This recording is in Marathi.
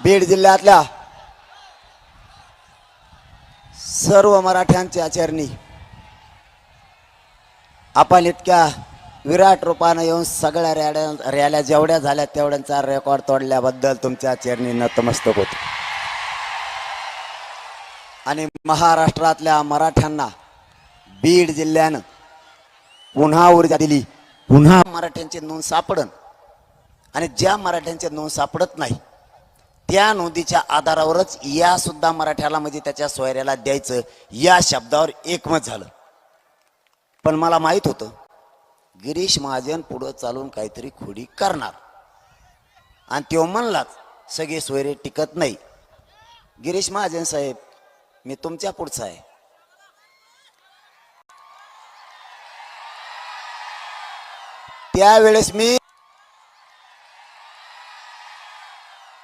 बीड जिल्ह्यातल्या सर्व मराठ्यांच्या चरणी आपण इतक्या विराट रूपानं येऊन सगळ्या रॅल्या रॅल्या जेवढ्या झाल्या तेवढ्यांचा रेकॉर्ड तोडल्याबद्दल तुमच्या चरणी नतमस्तक होतो. आणि महाराष्ट्रातल्या मराठ्यांना बीड जिल्ह्यानं पुन्हा ऊर्जा दिली. पुन्हा मराठ्यांची नोंद सापडन आणि ज्या मराठ्यांची नोंद सापडत नाही त्या नोंदीच्या आधारावरच या सुद्धा मराठ्याला म्हणजे त्याच्या सोयऱ्याला द्यायचं. या शब्दावर एकमत झालं. पण मला माहीत होतं गिरीश महाजन पुढं चालून काहीतरी खोडी करणार. आणि तो म्हणलाच सगळे सोयरे टिकत नाही. गिरीश महाजन साहेब मी तुमच्या पुढचा आहे. त्यावेळेस मी